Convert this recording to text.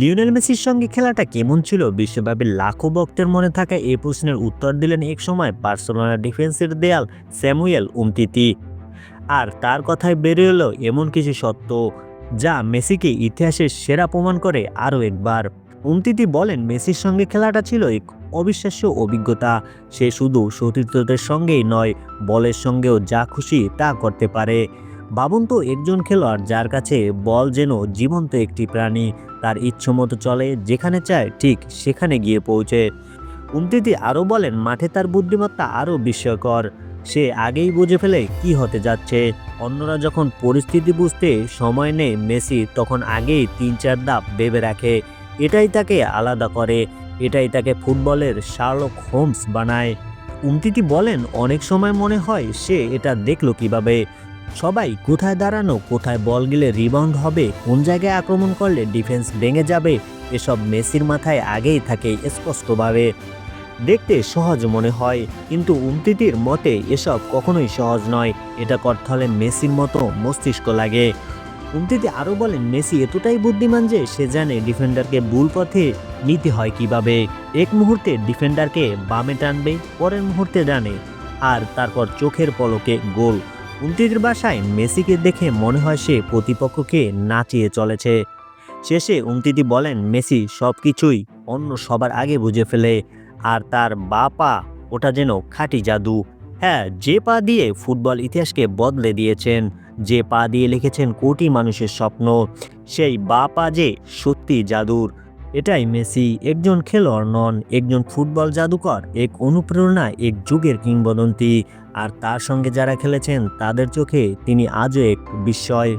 Lionel মেসির সঙ্গে খেলাটা কেমন ছিল? বিশ্বব্যাপী লাখো ভক্তের মনে থাকা এই প্রশ্নের উত্তর দিলেন এক সময় বার্সেলোনার ডিফেন্সের দেয়াল স্যামুয়েল উমতিতি। আর তার কথায় বেরিয়ে এলো এমন কিছু সত্য, যা মেসিকে ইতিহাসের সেরা প্রমাণ করে আরও একবার। উমতিতি বলেন, মেসির সঙ্গে খেলাটা ছিল এক অবিশ্বাস্য অভিজ্ঞতা। সে শুধু সতীর্থদের সঙ্গেই নয়, বলের সঙ্গেও যা খুশি তা করতে পারে। ভাবুন তো একজন খেলোয়াড় যার কাছে বল যেন জীবন্ত একটি প্রাণী। তার ইচ্ছমতো চলে, যেখানে চায় ঠিক সেখানে গিয়ে পৌঁছে। উমতিতি আরও বলেন, মাঠে তার বুদ্ধিমত্তা আরও বিস্ময়কর। সে আগেই বুঝে ফেলে কি হতে যাচ্ছে। অন্যরা যখন পরিস্থিতি বুঝতে সময় নেয় মেসি, তখন আগেই তিন চার ধাপ ভেবে রাখে। এটাই তাকে আলাদা করে। এটাই তাকে ফুটবলের শার্লক হোমস বানায়। উমতিতি বলেন, অনেক সময় মনে হয় সে এটা দেখল কীভাবে। সবাই কোথায় দাঁড়ানো, কোথায় বল গেলে রিবাউন্ড হবে, কোন জায়গায় আক্রমণ করলে ডিফেন্স ভেঙে যাবে, এসব মেসির মাথায় আগেই থাকে স্পষ্টভাবে। দেখতে সহজ মনে হয়, কিন্তু উমতিতির মতে এসব কখনোই সহজ নয়, এটা করতে হলে মেসির মতো মস্তিষ্ক লাগে। উমতিতি আরও বলেন, মেসি এতটাই বুদ্ধিমান যে সে জানে ডিফেন্ডারকে ভুল পথে নিতে হয় কীভাবে। এক মুহূর্তে ডিফেন্ডারকে বামে টানবে, পরের মুহূর্তে ডানে, আর তারপর চোখের পলকে গোল। উমতিতির বাসায় মেসিকে দেখে মনে হয় সে প্রতিপক্ষকে নাচিয়ে চলেছে। শেষে উমতিতি বলেন, মেসি সব কিছুই অন্য সবার আগে বুঝে ফেলে, আর তার বা পা ওটা যেন খাঁটি জাদু। হ্যাঁ যে পা দিয়ে ফুটবল ইতিহাসকে বদলে দিয়েছেন, যে পা দিয়ে লিখেছেন কোটি মানুষের স্বপ্ন, সেই বা পা যে সত্যি জাদুর। এটাই মেসি, একজন খেলোয়াড় নন, একজন ফুটবল জাদুকর, এক অনুপ্রেরণা, এক যুগের কিংবদন্তি। আর তার সঙ্গে যারা খেলেছেন, তাদের চোখে তিনি আজও এক বিস্ময়।